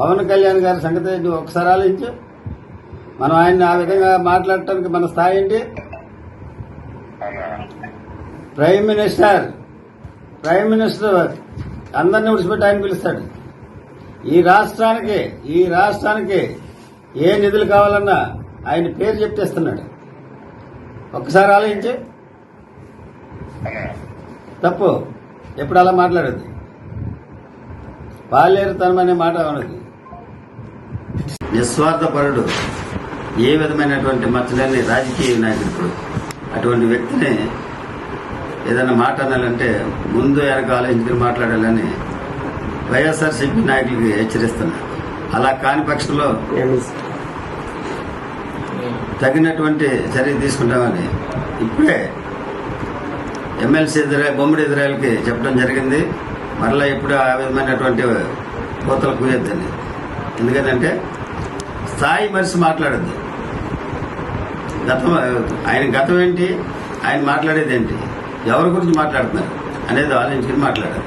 పవన్ కళ్యాణ్ గారి సంగతి నువ్వు ఒకసారి ఆలోచించు. మనం ఆయన్ని ఆ విధంగా మాట్లాడటానికి మన స్థాయి ఏంటి? ప్రైమ్ మినిస్టర్ ప్రైమ్ మినిస్టర్ అందరిని విడిచిపెట్టి ఆయన పిలుస్తాడు. ఈ రాష్ట్రానికి ఈ రాష్ట్రానికి ఏ నిధులు కావాలన్నా ఆయన పేరు చెప్తేస్తున్నాడు ఒక్కసారి ఆలోచించు. తప్పు. ఎప్పుడు అలా మాట్లాడేది పాలేరుతనం అనే మాట ఉన్నది నిస్వార్థపరుడు ఏ విధమైనటువంటి మచ్చలేని రాజకీయ నాయకుడు అటువంటి వ్యక్తిని ఏదైనా మాట అనాలంటే ముందు వెనక ఆలోచించుకుని మాట్లాడాలని వైఎస్ఆర్సీపీ నాయకులకి హెచ్చరిస్తున్నారు అలా కాని పక్షంలో తగినటువంటి చర్య తీసుకుంటామని ఇప్పుడే ఎమ్మెల్సీ ఇజ్రా బొమ్మడి ఇజ్రాయల్కి చెప్పడం జరిగింది. మరలా ఇప్పుడు ఆ విధమైనటువంటి కోతలు కూయొద్దని. ఎందుకంటే స్థాయి మనిషి మాట్లాడద్దు. గతం ఆయన గతం ఏంటి? ఆయన మాట్లాడేది ఏంటి? ఎవరి గురించి మాట్లాడుతున్నారు? అనేది ఆలోచించుకుని మాట్లాడాలి.